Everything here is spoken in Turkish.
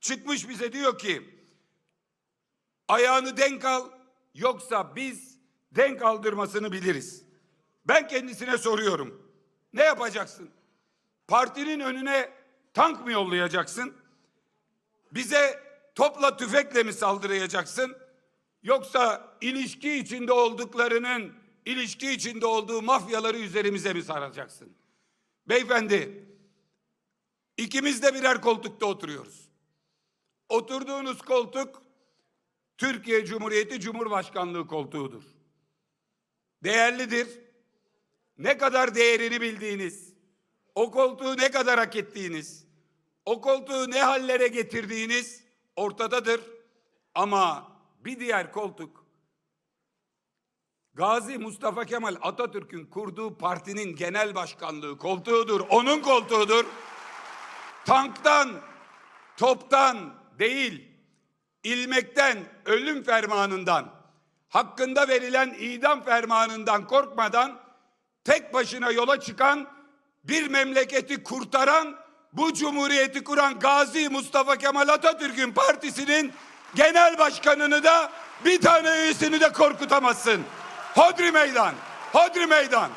çıkmış bize diyor ki ayağını denk al yoksa biz denk aldırmasını biliriz. Ben kendisine soruyorum. Ne yapacaksın? Partinin önüne tank mı yollayacaksın? Bize topla tüfekle mi saldıracaksın? Yoksa ilişki içinde olduklarının ilişki içinde olduğu mafyaları üzerimize mi saracaksın? Beyefendi, ikimiz de birer koltukta oturuyoruz. Oturduğunuz koltuk Türkiye Cumhuriyeti Cumhurbaşkanlığı koltuğudur. Değerlidir. Ne kadar değerini bildiğiniz, o koltuğu ne kadar hak ettiğiniz, o koltuğu ne hallere getirdiğiniz ortadadır. Ama bir diğer koltuk Gazi Mustafa Kemal Atatürk'ün kurduğu partinin genel başkanlığı koltuğudur. Onun koltuğudur. Tanktan, toptan değil, ilmekten, ölüm fermanından, hakkında verilen idam fermanından korkmadan tek başına yola çıkan, bir memleketi kurtaran, bu cumhuriyeti kuran Gazi Mustafa Kemal Atatürk'ün partisinin genel başkanını da bir tane üyesini de korkutamazsın. Hodri meydan, hodri meydan.